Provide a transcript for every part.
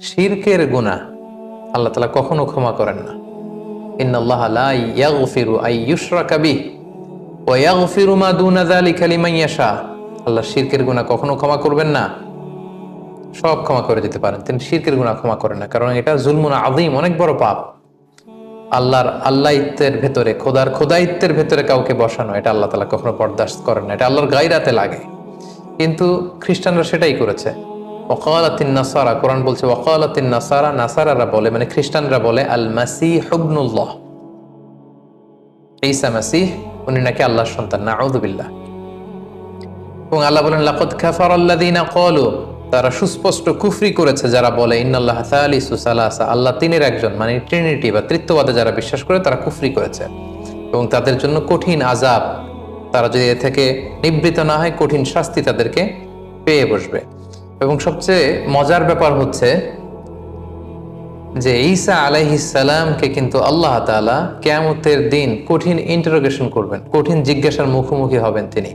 শিরকের গুনাহ। আল্লাহ তালা কখনো ক্ষমা করেন না। আল্লাহ শিরকের গুনাহ কখনো ক্ষমা করবেন না। সব ক্ষমা করে দিতে পারেন। তিনি শিরকের গুনাহ ক্ষমা করেন না। কারণ এটা জুলমুন আযীম, অনেক বড় পাপ। আল্লাহর আল্লাহিত্বের ভেতরে, খোদার খোদাইত্বের ভেতরে কাউকে বসানো, এটা আল্লাহ তালা কখনো বরদাস্ত করেন না। এটা আল্লাহর গাইরাতে লাগে। কিন্তু খ্রিস্টানরা সেটাই করেছে। ওকালাতিন নাসারা, কোরআন বলছে ওকালাতিন নাসারা, নাসারারা বলে মানে খ্রিস্টানরা বলে আল মাসি ঈসা মাসিহ, উনি নাকি সন্তান নাউদুবিল্লাহ এবং আল্লাহ বলেন, লাকদ আল্লাযীনা ক্বালু, তারা সুস্পষ্ট কুফরি করেছে যারা বলে, ইন্নাল্লাহ সালিসু সালাসা, আল্লাহ তিনের একজন মানে ট্রিনিটি বা তৃত্ববাদে যারা বিশ্বাস করে, তারা কুফরি করেছে। এবং তাদের জন্য কঠিন আজাব তারা যদি এ থেকে নিবৃত না হয়, কঠিন শাস্তি তাদেরকে পেয়ে বসবে। এবং সবচেয়ে মজার ব্যাপার হচ্ছে যে ঈসা আলাইহিসালামকে কিন্তু আল্লাহ তাআলা কেয়ামতের দিন কঠিন ইন্টারোগেশন করবেন, কঠিন জিজ্ঞাসার মুখোমুখি হবেন তিনি।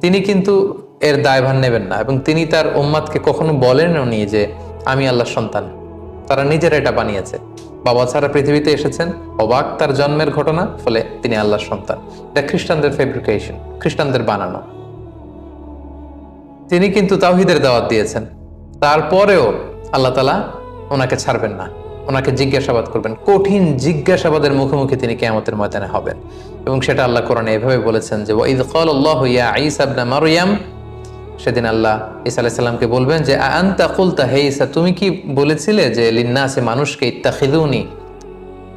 তিনি কিন্তু এর দায়ভার নেবেন না এবং তিনি তার উম্মাদকে কখনো বলেনও নি যে আমি আল্লাহর সন্তান। তারা নিজেরা এটা বানিয়েছে। বাবা ছাড়া পৃথিবীতে এসেছেন, অবাক তার জন্মের ঘটনা, ফলে তিনি আল্লাহর সন্তান। এটা খ্রিস্টানদের ফেব্রিকেশন খ্রিস্টানদের বানানো। তিনি কিন্তু তাওহিদের দাওয়াত দিয়েছেন। তারপরেও আল্লাহ তালা ওনাকে ছাড়বেন না। ওনাকে জিজ্ঞাসাবাদ করবেন। কঠিন জিজ্ঞাসাবাদের মুখোমুখি তিনি কেয়ামতের ময়দানে হবেন। এবং সেটা আল্লাহ কোরআনে এভাবে বলেছেন যে ওয়াইদ ক্বালাল্লাহু ইয়া ঈসা ইবনে মারইয়াম সেদিন আল্লাহ ঈসা আলাইসাল্লামকে বলবেন যে আনতা কুলতা, হে ঈসা, তুমি কি বলেছিলে যে, লিন্নাসে মানুষকে ইত্তাখিদুনি?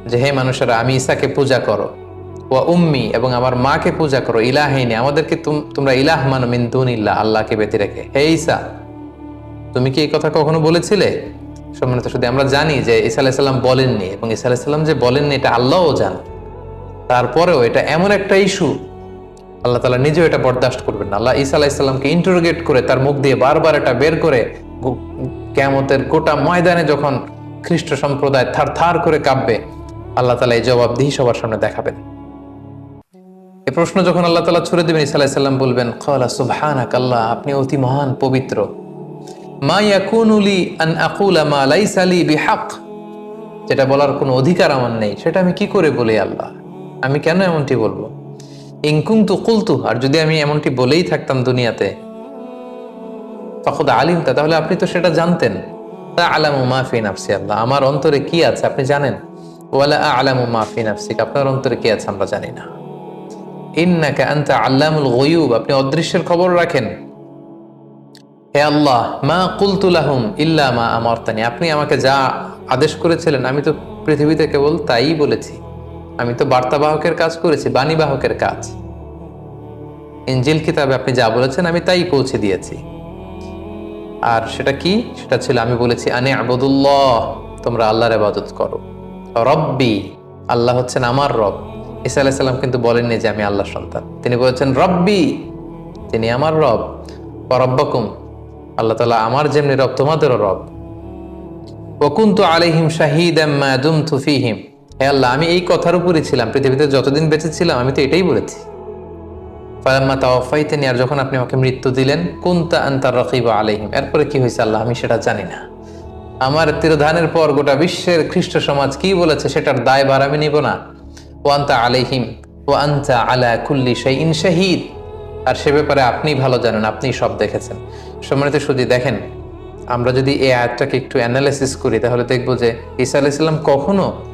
যে, হে মানুষেরা, আমি ঈসাকে পূজা করো। ওয়া উম্মি এবং আমার মাকে পূজা করো ইলাহিনী আমাদেরকে তুম- তোমরা ইলাহ মানো, মিন দুনিল্লাহ, আল্লাহকে বেঁধে রেখে। হে ঈসা, তুমি কি এই কথা কখনো বলেছিলে? সম্মানিত শুধু আমরা জানি যে ঈসা আলাইসাল্লাম বলেননি এবং ঈসা আলাইসাল্লাম যে বলেননি, এটা আল্লাহও জান। তারপরেও এটা এমন একটা ইস্যু, আল্লাহ তালা নিজেও এটা বরদাস্ত করবেন না। আল্লাহ ঈসা আলাইসাল্লামকে ইন্টারোগেট করে, তার মুখ দিয়ে বারবার এটা বের করে কেয়ামতের গোটা ময়দানে যখন খ্রিস্ট সম্প্রদায় থার থার করে কাঁপবে, আল্লাহ তালা এই জবাবদিহি সবার সামনে দেখাবেন। এই প্রশ্ন যখন আল্লাহ তালা ছুড়ে দেবেন আলাইসাল্লাম বলবেন কলা সুবহানাক আল্লাহ আপনি অতি মহান, পবিত্র। মা যেটা বলার কোনো অধিকার আমার নেই, সেটা আমি কি করে বলি আল্লাহ? আমি কেন এমনটি বলব? ইনকুম তু কুলতু, আর যদি আমি এমনটি বলেই থাকতাম দুনিয়াতে তখন আলিম তা তাহলে আপনি তো সেটা জানতেন। তা আলামু মাফি নাফসি আল্লাহ, আমার অন্তরে কি আছে আপনি জানেন? ওয়ালা আলামু মাফি নাফসিক, আপনার অন্তরে কি আছে আমরা জানি না। ইন্নাকা আনতা আল্লামুল গয়ুব, আপনি অদৃশ্যের খবর রাখেন। হে আল্লাহ, মা কুলতুলাহুম ইল্লা মা আপনি আমাকে যা আদেশ করেছিলেন, আমি তো পৃথিবীতে কেবল তাই বলেছি। আমি তো বার্তাবাহকের কাজ করেছি, বাণীবাহকের কাজ। ইঞ্জিল কিতাবে আপনি যা বলেছেন, আমি তাই পৌঁছে দিয়েছি। আর সেটা কি? সেটা ছিল, আমি বলেছি, আনে আবদুল্লাহ, তোমরা আল্লাহর ইবাদত করো। রব্বি, আল্লাহ হচ্ছেন আমার রব। ঈসা আলাইসাল্লাম কিন্তু বলেননি যে আমি আল্লাহ সন্তান। তিনি বলেছেন, রব্বি তিনি আমার রব রব্বাকুম, আল্লাহ তালা আমার যেমনি রব, তোমাদেরও রব। ওকুন্তু আলাইহিম শাহিদাম মা দুমতু ফিহিম। হে আল্লাহ, আমি এই কথার উপরই ছিলাম, পৃথিবীতে যতদিন বেঁচে ছিলাম, আমি তো এটাই বলেছি। ফালাম্মা তাওয়াফাইতেনি আর যখন আপনি আমাকে মৃত্যু দিলেন, কুনতা আনতার রাকিবা আলাইহিম। এরপরে কি হয়েছে আল্লাহ, আমি সেটা জানি না। আমার তিরোধানের পর গোটা বিশ্বের খ্রিস্ট সমাজ কি বলেছে, সেটার দায় দায়ভার আমি নিব না। ও আন্তা আলাইহিম ও আন্তা আলা কুল্লি শাইইন শাহিদ। আর সে ব্যাপারে আপনি ভালো জানেন আপনি সব দেখেছেন। সম্মানিত শুধু দেখেন, আমরা যদি এই আয়াতটাকে একটু অ্যানালাইসিস করি, তাহলে দেখব যে ঈসা আলাইসাল্লাম কখনো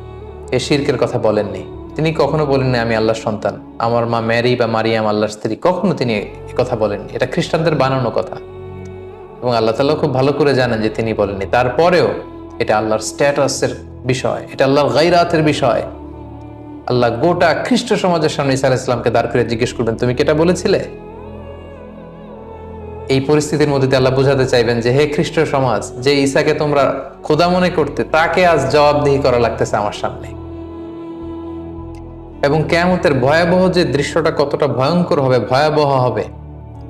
এ শিরকের কথা বলেননি। তিনি কখনো বলেননি, আমি আল্লাহর সন্তান, আমার মা ম্যারি বা মারিয়াম আল্লাহর স্ত্রী। কখনো তিনি এ কথা বলেননি। এটা খ্রিস্টানদের বানানো কথা। এবং আল্লাহ তাআলা খুব ভালো করে জানেন যে তিনি বলেননি। তারপরেও এটা আল্লাহর স্ট্যাটাসের বিষয়, এটা আল্লাহর গাইরাতের বিষয়। আল্লাহ গোটা খ্রিস্ট সমাজের সামনে ইসা ইসলামকে দাঁড় করে জিজ্ঞেস করবেন, তুমি কি এটা বলেছিলে? এই পরিস্থিতির মধ্যে দিয়ে আল্লাহ বোঝাতে চাইবেন যে, হে খ্রিস্ট সমাজ, যে ঈসাকে তোমরা খোদা মনে করতে, তাকে আজ জবাবদিহি করা লাগতেছে আমার সামনে। এবং কেয়ামতের ভয়াবহ যে দৃশ্যটা কতটা ভয়ঙ্কর হবে, ভয়াবহ হবে,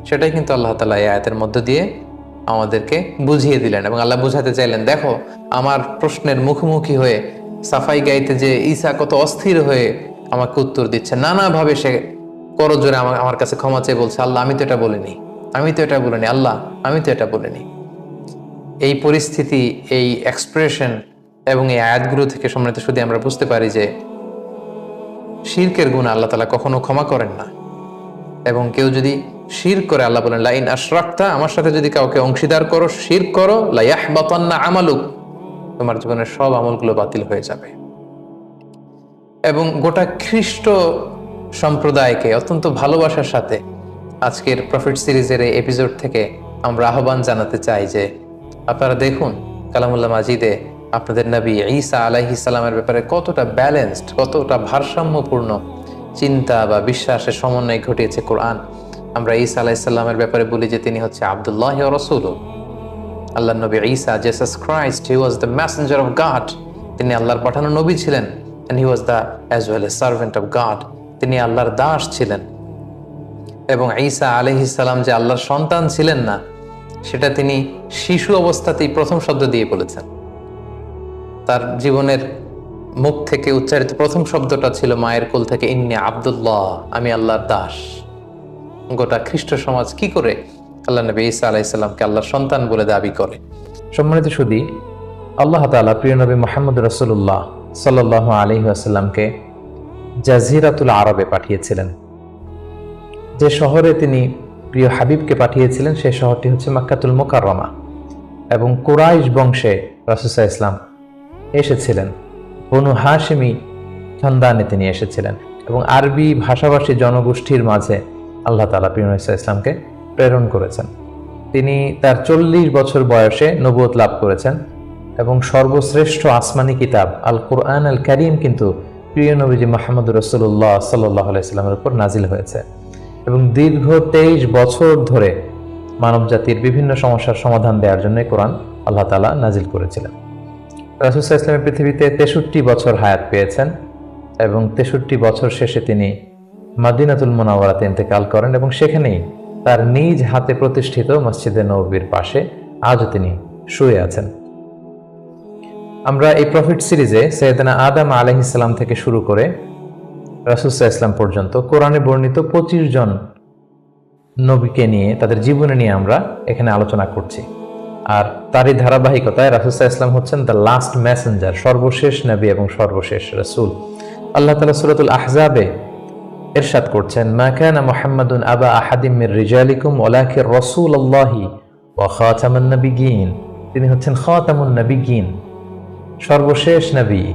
সেটাই কিন্তু আল্লাহ তালা এই আয়াতের মধ্য দিয়ে আমাদেরকে বুঝিয়ে দিলেন এবং আল্লাহ বুঝাতে চাইলেন, দেখো, আমার প্রশ্নের মুখোমুখি হয়ে সাফাই গাইতে যে ঈসা কত অস্থির হয়ে আমাকে উত্তর দিচ্ছে। নানাভাবে সে করজোরে আমার আমার কাছে ক্ষমা চেয়ে বলছে, আল্লাহ, আমি তো এটা বলিনি। আমি তো এটা বলিনি। আল্লাহ, আমি তো এটা বলিনি। এই পরিস্থিতি, এই এক্সপ্রেশন এবং এই আয়াতগুলো থেকে সম্মানিত শুধু আমরা বুঝতে পারি যে শির্কের গুণ আল্লাহ তালা কখনো ক্ষমা করেন না। এবং কেউ যদি শির করে, আল্লাহ বলেন, লাইন আশরাক্তা, আমার সাথে যদি কাউকে অংশীদার করো, শির করো লাইয়াহ বাতান্না আমালুক। তোমার জীবনের সব আমলগুলো বাতিল হয়ে যাবে। এবং গোটা খ্রিস্ট সম্প্রদায়কে অত্যন্ত ভালোবাসার সাথে আজকের প্রফিট সিরিজের এই এপিসোড থেকে আমরা আহ্বান জানাতে চাই যে আপনারা দেখুন কালামুল্লাহ মাজিদে আপনাদের নবী ঈসা আলাইহি সালামের ব্যাপারে কতটা ব্যালেন্সড কতটা ভারসাম্যপূর্ণ চিন্তা বা বিশ্বাসের সমন্বয় ঘটিয়েছে কোরআন। আমরা ঈসা আলাইসাল্লামের ব্যাপারে বলি যে তিনি হচ্ছে আবদুল্লাহ রসুল আল্লাহ নবী Isa Jesus Christ he was the messenger of God তিনি আল্লাহর পাঠানো নবী ছিলেন, and he was the as well as servant of God. তিনি আল্লাহর দাস ছিলেন। এবং ঈসা আলাইহিস সালাম যে আল্লাহর সন্তান ছিলেন না, সেটা তিনি শিশু অবস্থাতেই প্রথম শব্দ দিয়ে বলেছেন। তার জীবনের মুখ থেকে উচ্চারিত প্রথম শব্দটা ছিল মায়ের কোল থেকে, ইন্নি আবদুল্লাহ, আমি আল্লাহর দাস। গোটা খ্রিস্ট সমাজ কি করে আল্লাহ নবী ঈসা আলাইসাল্লামকে আল্লাহর সন্তান বলে দাবি করে। সম্মানিত সুদী, আল্লাহ তাআলা প্রিয় নবী মোহাম্মদ রসুল্লাহ সাল্লাহ আলী আসাল্লামকে জাজিরাতুল আরবে পাঠিয়েছিলেন। যে শহরে তিনি প্রিয় হাবিবকে পাঠিয়েছিলেন, সেই শহরটি হচ্ছে মাক্কাতুল মোকাররমা এবং কুরাইশ বংশে রাসুসা ইসলাম এসেছিলেন। বনু হাশিমি খানদানে তিনি এসেছিলেন এবং আরবি ভাষাভাষী জনগোষ্ঠীর মাঝে আল্লাহ তালা প্রিয় ইসা ইসলামকে প্রেরণ করেছেন। তিনি তার চল্লিশ বছর বয়সে নবুয়ত লাভ করেছেন এবং সর্বশ্রেষ্ঠ আসমানি কিতাব আল কোরআন আল করিম কিন্তু প্রিয় নবীজি মাহমুদ রসুল্লাহ সাল্লাহ আলাইস্লামের উপর নাজিল হয়েছে এবং দীর্ঘ তেইশ বছর ধরে মানব জাতির বিভিন্ন সমস্যার সমাধান দেওয়ার জন্য কোরআন আল্লাহ তালা নাজিল করেছিলেন। রাসুসাহ ইসলামের পৃথিবীতে তেষট্টি বছর হায়াত পেয়েছেন এবং তেষট্টি বছর শেষে তিনি মাদিনাতুল মোনাওয়ারাতে ইন্তেকাল করেন এবং সেখানেই তার নিজ হাতে প্রতিষ্ঠিত মসজিদে নবীর পাশে আজও তিনি শুয়ে আছেন। আমরা এই প্রফিট সিরিজে সৈয়দনা আদাম আলহ ইসলাম থেকে শুরু করে রাসুসাহ ইসলাম পর্যন্ত কোরআনে বর্ণিত পঁচিশ জন নবীকে নিয়ে, তাদের জীবনে নিয়ে আমরা এখানে আলোচনা করছি। আর তারই ধারাবাহিকতায় রাসুসাহ ইসলাম হচ্ছেন দ্য লাস্ট মেসেঞ্জার সর্বশেষ নবী এবং সর্বশেষ রসুল। আল্লাহ তালা সুরতুল আহজাবে এরশাদ করছেন মাকানা মোহাম্মদুন আবা আহাদিম মির রিজালিকুম ওলাকির রসুল আল্লাহি ও খাতামুন নবীগিন তিনি হচ্ছেন খাতামুন নবীগিন সর্বশেষ নবী।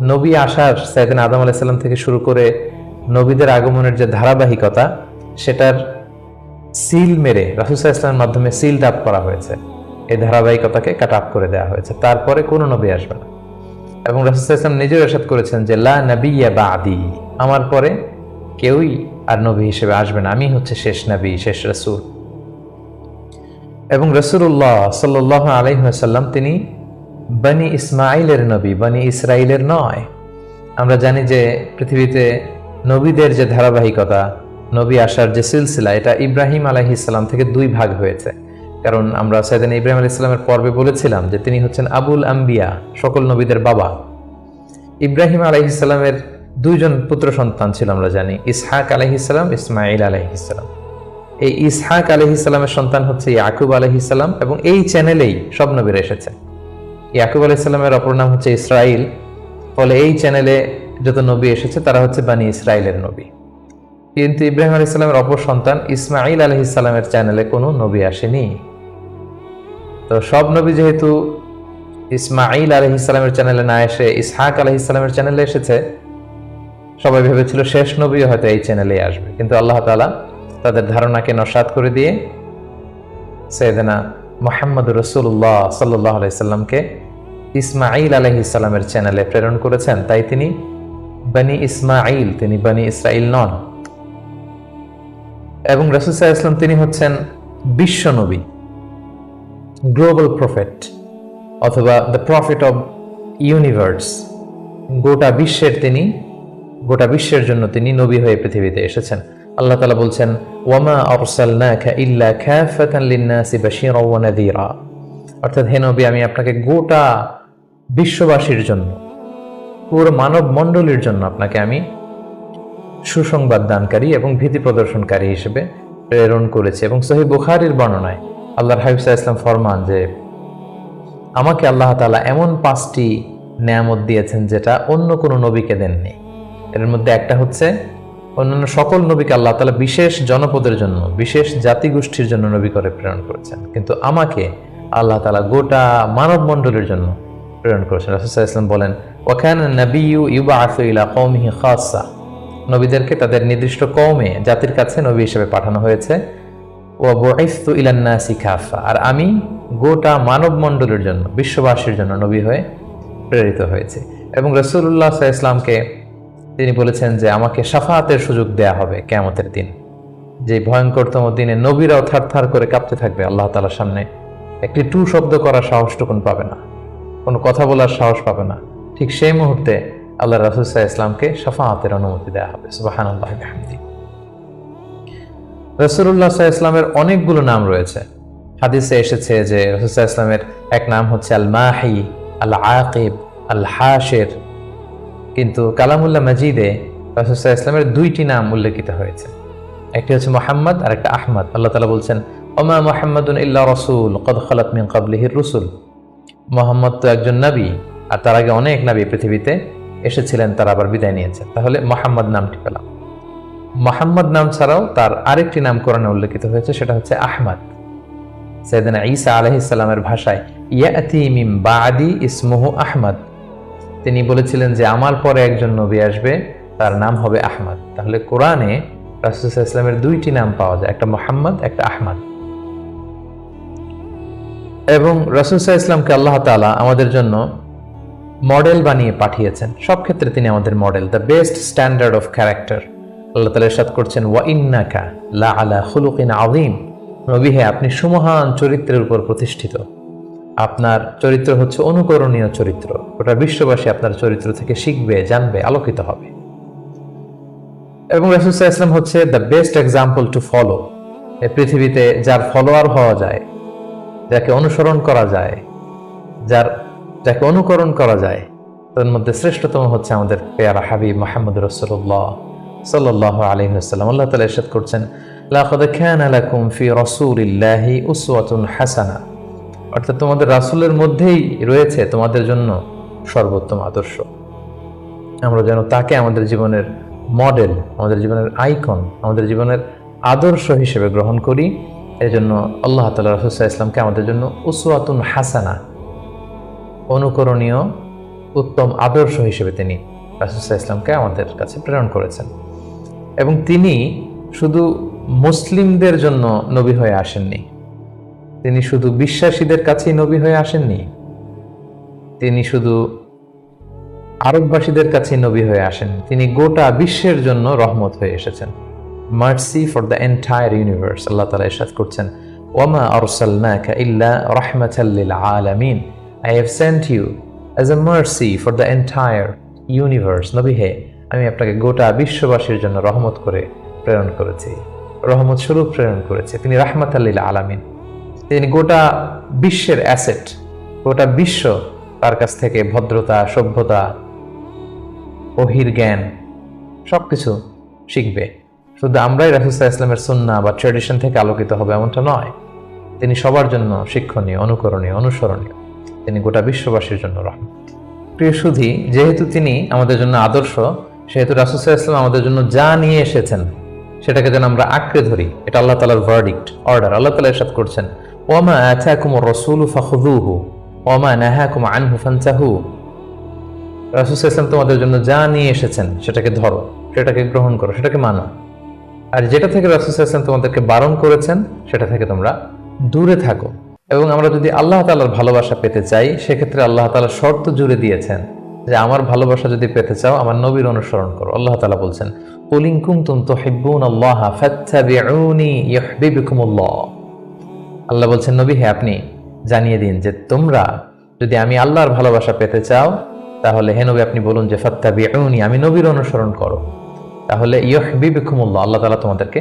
নবী আসার সাইদিন আদম আলাইসাল্লাম থেকে শুরু করে নবীদের আগমনের যে ধারাবাহিকতা, সেটার সিল মেরে রাসুসাহ ইসলামের মাধ্যমে সিল আপ করা হয়েছে। এই ধারাবাহিকতাকে কাট আপ করে দেওয়া হয়েছে। তারপরে কোনো নবী আসবে না। এবং রাসুসাহ ইসলাম নিজেও এরশাদ করেছেন যে, লা নবিয়া বা আদি আমার পরে কেউই আর নবী হিসেবে আসবে না। আমি হচ্ছে শেষ নবী, শেষ রসুল। এবং রসুল্লাহ সাল্লাহ আলহিহাসাল্লাম তিনি বানি ইসমাইলের নবী, বানি ইসরাইলের নয়। আমরা জানি যে পৃথিবীতে নবীদের যে ধারাবাহিকতা, নবী আসার যে সিলসিলা, এটা ইব্রাহিম আলাহি ইসলাম থেকে দুই ভাগ হয়েছে। কারণ আমরা সৈদিন ইব্রাহিম আলি ইসলামের পর্বে বলেছিলাম যে তিনি হচ্ছেন আবুল আম্বিয়া, সকল নবীদের বাবা। ইব্রাহিম আলাহি ইসলামের দুইজন পুত্র সন্তান ছিল আমরা জানি, ইসহাক আলহি ইসলাম ইসমাইল আলহি ইসলাম এই ইসহাক আলহি ইসলামের সন্তান হচ্ছে ইয়াকুব আলহি ইসলাম এবং এই চ্যানেলেই সব নবীরা এসেছে। ইয়াকুব আলাইসাল্লামের অপর নাম হচ্ছে ইসরাইল ফলে এই চ্যানেলে যত নবী এসেছে, তারা হচ্ছে বানি ইসরায়েলের নবী। কিন্তু ইব্রাহিম আলী ইসলামের অপর সন্তান ইসমাইল ইসলামের চ্যানেলে কোনো নবী আসেনি। তো সব নবী যেহেতু ইসমাইল আলহ ইসলামের চ্যানেলে না এসে, ইসহাক আলহ ইসলামের চ্যানেলে এসেছে সবাই ভেবেছিল শেষ নবী হয়তো এই চ্যানেলে আসবে। কিন্তু আল্লাহ তালা তাদের ধারণাকে নসাদ করে দিয়ে সৈয়দনা মোহাম্মদ রসুল্লাহ সাল্লাহ আলাইসাল্লামকে ইসমাইল আলহ ইসলামের চ্যানেলে প্রেরণ করেছেন। তাই তিনি বানি ইসমাইল তিনি বানি ইসরাইল নন। এবং রসুসাহ ইসলাম তিনি হচ্ছেন বিশ্ব নবী গ্লোবাল প্রফেট অথবা দ্য প্রফিট অব ইউনিভার্স গোটা বিশ্বের তিনি গোটা বিশ্বের জন্য তিনি নবী হয়ে পৃথিবীতে এসেছেন। আল্লাহ তালা বলছেন, ওয়ামা আরসালনাকা ইল্লা খাফাতান লিন্নাসি বাশীরা ওয়া নাযীরা। অর্থাৎ, হে নবী, আমি আপনাকে গোটা বিশ্ববাসীর জন্য, পুরো মানব মণ্ডলীর জন্য আপনাকে আমি সুসংবাদ দানকারী এবং ভীতি প্রদর্শনকারী হিসেবে প্রেরণ করেছে। এবং সহি বুখারির বর্ণনায় আল্লাহর হাবিবসা ইসলাম ফরমান যে, আমাকে আল্লাহ তাআলা এমন পাঁচটি নেয়ামত দিয়েছেন যেটা অন্য কোনো নবীকে দেননি। এর মধ্যে একটা হচ্ছে অন্যান্য সকল নবীকে আল্লাহ তালা বিশেষ জনপদের জন্য, বিশেষ জাতিগোষ্ঠীর জন্য নবী করে প্রেরণ করেছেন। কিন্তু আমাকে আল্লাহ তালা গোটা মানব মণ্ডলের জন্য প্রেরণ করেছেন। রাসূল ইসলাম বলেন ওখান নবিউ ইউবাআসু ইলা কওমিহি খাসসা নবীদেরকে তাদের নির্দিষ্ট কওমে, জাতির কাছে নবী হিসেবে পাঠানো হয়েছে ও বয়স্তু ইলান্নাসি খাফা আর আমি গোটা মানব মণ্ডলের জন্য, বিশ্ববাসীর জন্য নবী হয়ে প্রেরিত হয়েছে। এবং রসুল্লাহ ইসলামকে তিনি বলেছেন যে আমাকে সাফাতের সুযোগ দেয়া হবে কেয়ামতের দিন। যে ভয়ঙ্করতম দিনে নবীরাও থার থার করে কাঁপতে থাকবে আল্লাহ তালার সামনে, একটি টু শব্দ করার সাহসটুকুন পাবে না, কোনো কথা বলার সাহস পাবে না। ঠিক সেই মুহূর্তে আল্লাহ রাসুসাহ ইসলামকে সাফাহাতের অনুমতি দেওয়া হবে সুবাহান আল্লাহ রসুল্লাহ ইসলামের অনেকগুলো নাম রয়েছে। হাদিসে এসেছে যে রসুল্লাহ ইসলামের এক নাম হচ্ছে আল মাহি আল আকিব আল হাশের কিন্তু কালামুল্লাহ মাজিদে রসুল্লাহ ইসলামের দুইটি নাম উল্লেখিত হয়েছে। একটি হচ্ছে মোহাম্মদ আর একটা আহমদ। আল্লাহ তালা বলছেন, ওমা মোহাম্মদুন ইল্লা রসুল, কদ খালাত মিন কাবলিহির রসুল। মোহাম্মদ তো একজন নাবী, আর তার আগে অনেক নাবী পৃথিবীতে এসেছিলেন, তারা আবার বিদায় নিয়েছেন তাহলে মোহাম্মদ নামটি পেলাম। মোহাম্মদ নাম ছাড়াও তার আরেকটি নাম কোরআনে উল্লেখিত হয়েছে, সেটা হচ্ছে আহমদ। সৈয়দনা ঈসা আলহিসাল্লামের ভাষায়, ইয়াতি মিম বাদি ইসমুহু আহমদ। তিনি বলেছিলেন যে, আমার পরে একজন নবী আসবে, তার নাম হবে আহমদ। তাহলে কোরআনে রাসুল ইসলামের দুইটি নাম পাওয়া যায়, একটা মোহাম্মদ, একটা আহমদ। এবং রসুলসাহ ইসলামকে আল্লাহ তালা আমাদের জন্য মডেল বানিয়ে পাঠিয়েছেন। সব ক্ষেত্রে তিনি আমাদের model, the best standard of character. Allah তালা ইরশাদ করছেন, ওয়া ইন্নাকা লা আলা খুলুকিন আযীম। নবী হে, আপনি সুমহান চরিত্রের উপর প্রতিষ্ঠিত। আপনার চরিত্র হচ্ছে অনুকরণীয় চরিত্র। ওটা বিশ্ববাসী আপনার চরিত্র থেকে শিখবে, জানবে, আলোকিত হবে। এবং রাসুলসাহ ইসলাম হচ্ছে the best example to follow এই পৃথিবীতে যার ফলোয়ার হওয়া যায়, যাকে অনুসরণ করা যায়, যার, যাকে অনুকরণ করা যায়, তার মধ্যে শ্রেষ্ঠতম হচ্ছে আমাদের পেয়ারা হাবিব মাহমুদ রসুল্লাহ সাল্লাহ আলহিহাস্লাম আল্লাহ তালা ইরশাদ করছেন, লাকাদ কানা লাকুম ফি রাসূলিল্লাহি হাসানা। অর্থাৎ তোমাদের রাসুলের মধ্যেই রয়েছে তোমাদের জন্য সর্বোত্তম আদর্শ। আমরা যেন তাকে আমাদের জীবনের মডেল আমাদের জীবনের আইকন আমাদের জীবনের আদর্শ হিসেবে গ্রহণ করি। এই জন্য আল্লাহ তালা রসুল্লাহ ইসলামকে আমাদের জন্য উসওয়াতুন হাসানা, অনুকরণীয় উত্তম আদর্শ হিসেবে তিনি রাসুল্লাহ ইসলামকে আমাদের কাছে প্রেরণ করেছেন। এবং তিনি শুধু মুসলিমদের জন্য নবী হয়ে আসেননি তিনি শুধু বিশ্বাসীদের কাছেই নবী হয়ে আসেননি, তিনি শুধু আরববাসীদের কাছে নবী হয়ে আসেন। তিনি গোটা বিশ্বের জন্য রহমত হয়ে এসেছেন। Mercy for the entire universe Allah তালা ইরশাদ করছেন। ওয়ামা আরসালনাকা ইল্লা রাহমাতাল লিল আলামিন। I have sent you as a mercy for the entire universe নবী, হে, আমি আপনাকে গোটা বিশ্ববাসীর জন্য রহমত করে প্রেরণ করেছি। রহমত স্বরূপ প্রেরণ করেছি। তিনি রাহমাত আল্লিল আলামিন। তিনি গোটা বিশ্বের অ্যাসেট, গোটা বিশ্ব তার কাছ থেকে ভদ্রতা, সভ্যতা বহির্জ্ঞান সব কিছু শিখবে। শুধু আমরাই রাফিসা ইসলামের সুন্না বা ট্রেডিশন থেকে আলোকিত হবে এমনটা নয়। তিনি সবার জন্য শিক্ষণীয়, অনুকরণীয়, অনুসরণীয়। তিনি গোটা বিশ্ববাসীর জন্য রহমত। প্রিয় সুধি, যেহেতু তিনি আমাদের জন্য আদর্শ, সেহেতু রাসুসাহ ইসলাম আমাদের জন্য যা নিয়ে এসেছেন, সেটাকে যেন আমরা আঁকড়ে ধরি, এটা আল্লাহ তালার ভার্ডিক্ট অর্ডার আল্লাহ তালা এরশাদ করছেন। ওমা আথাকুম রসুল ফাখুদুহু ওমা নাহাকুম আনহু ফানচাহু রাসুসাহ ইসলাম তোমাদের জন্য যা নিয়ে এসেছেন সেটাকে ধরো, সেটাকে গ্রহণ করো, সেটাকে মানো। আর যেটা থেকে রাসুসাহ ইসলাম তোমাদেরকে বারণ করেছেন, সেটা থেকে তোমরা দূরে থাকো। এবং আমরা যদি আল্লাহ তালার ভালোবাসা পেতে চাই, সেক্ষেত্রে আল্লাহ তালা শর্ত জুড়ে দিয়েছেন যে আমার ভালোবাসা যদি পেতে চাও, আমার নবীর অনুসরণ করো। আল্লাহ তালা বলছেন কুলিংকুম তুম তো আল্লাহ আল্লাহ বলছেন, নবী, হে আপনি জানিয়ে দিন যে তোমরা যদি আমি আল্লাহর ভালোবাসা পেতে চাও, তাহলে হে নবী, আপনি বলুন যে, ফাত্তাবিউনি, আমি নবীর অনুসরণ করো। তাহলে ইয়হবিবিকুমুল্লাহ আল্লাহ তালা তোমাদেরকে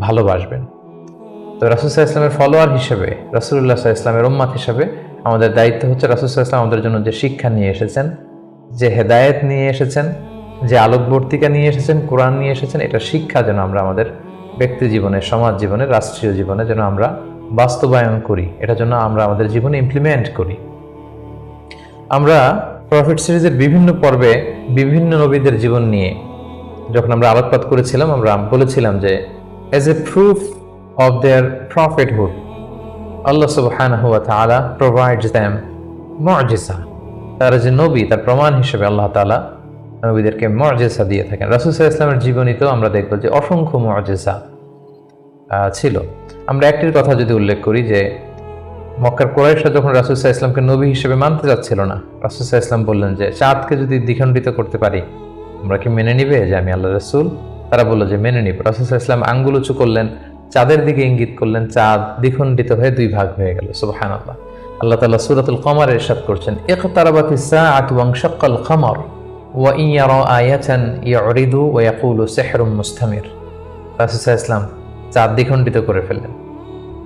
ভালোবাসবেন। তো রাসুসাহ ইসলামের ফলোয়ার হিসেবে রাসুল্লাহ সাহা ইসলামের উম্মাত হিসেবে আমাদের দায়িত্ব হচ্ছে রাসুসাহ ইসলাম আমাদের জন্য যে শিক্ষা নিয়ে এসেছেন, যে হেদায়েত নিয়ে এসেছেন, যে আলোকবর্তিকা নিয়ে এসেছেন, কোরআন নিয়ে এসেছেন, এটা শিক্ষা যেন আমরা আমাদের ব্যক্তি জীবনে, সমাজ জীবনে, রাষ্ট্রীয় জীবনে যেন আমরা বাস্তবায়ন করি। এটা জন্য আমরা আমাদের জীবনে ইমপ্লিমেন্ট করি। আমরা প্রফিট সিরিজের বিভিন্ন পর্বে বিভিন্ন নবীদের জীবন নিয়ে যখন আমরা আলোকপাত করেছিলাম আমরা বলেছিলাম যে as a proof of their prophethood Allah সুবহানাহু ওয়া তাআলা প্রোভাইডস দেম মুজিজা। তারা যে নবী তার প্রমাণ হিসেবে আল্লাহ তাআলা নবীদেরকে মুজিজা দিয়ে থাকেন। আলাইহি ইসলামের জীবনীতেও আমরা দেখব যে অসংখ্য আহ, ছিল। আমরা একটির কথা যদি উল্লেখ করি যে, মক্কার কোরাইশা যখন রাসুসাহ ইসলামকে নবী হিসেবে মানতে চাচ্ছিল না রাসুসাহ ইসলাম বললেন যে, চাঁদকে যদি দ্বিখণ্ডিত করতে পারি আমরা কি মেনে নিবে যে আমি আল্লাহ রসুল? তারা বলল যে, মেনে নিব। রাসুসাহ ইসলাম আঙ্গুল উঁচু করলেন, চাঁদের দিকে ইঙ্গিত করলেন, চাঁদ দ্বিখণ্ডিত হয়ে দুই ভাগ হয়ে গেল। সুবহান আল্লাহ আল্লাহ তাল্লাহ সুরাতুল কমার ইরশাদ করছেন এক তারাবাতি ইকতারাবাতি সাআতু ওয়ানশাক্কাল কমর, ওয়া ইয়ারা আয়াতান ইয়ারিদু ওয়া ইয়াকুলু সিহরুম মুস্তামির। রাসুসাহ ইসলাম চাঁদ দ্বিখণ্ডিত করে ফেললেন।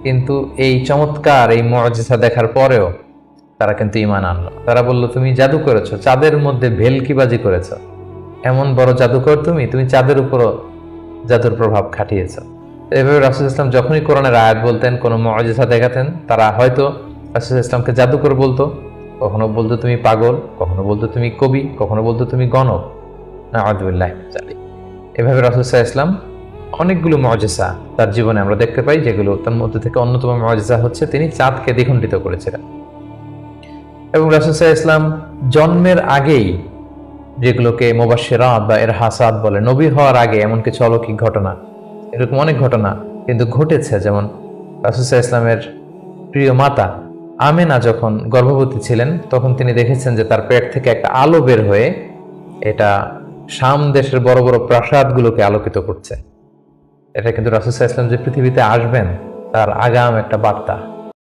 কিন্তু এই চমৎকার এই মর্যাদা দেখার পরেও তারা কিন্তু ইমান আনলো। তারা বলল, তুমি জাদু করেছ, চাঁদের মধ্যে ভেলকিবাজি করেছ। এমন বড় জাদুকর তুমি তুমি চাঁদের উপরও জাদুর প্রভাব খাটিয়েছ। এভাবে রাসুল ইসলাম যখনই কোরআনের আয়াত বলতেন, কোনো মর্যাদা দেখাতেন, তারা হয়তো রাসুল ইসলামকে জাদুকর বলতো, কখনো বলতো তুমি পাগল, কখনো বলতো তুমি কবি, কখনো বলতো তুমি গণক। না আদুল্লাহ এভাবে রাসুল ইসলাম অনেকগুলো মজেসা তার জীবনে আমরা দেখতে পাই, যেগুলো তার মধ্যে থেকে অন্যতম মজেসা হচ্ছে তিনি চাঁদকে দ্বিখণ্ডিত করেছিলেন। এবং রাসুসাহ ইসলাম জন্মের আগেই যেগুলোকে মোবাসেরাত বা এর হাসাদ বলে, নবী হওয়ার আগে এমন কিছু অলৌকিক ঘটনা, এরকম অনেক ঘটনা কিন্তু ঘটেছে। যেমন রাসুসাহ ইসলামের প্রিয় মাতা আমেনা যখন গর্ভবতী ছিলেন, তখন তিনি দেখেছেন যে তার পেট থেকে একটা আলো বের হয়ে এটা শাম দেশের বড় বড় প্রাসাদগুলোকে আলোকিত করছে। এটা কিন্তু রাসুসাহ ইসলাম যে পৃথিবীতে আসবেন তার আগাম একটা বার্তা।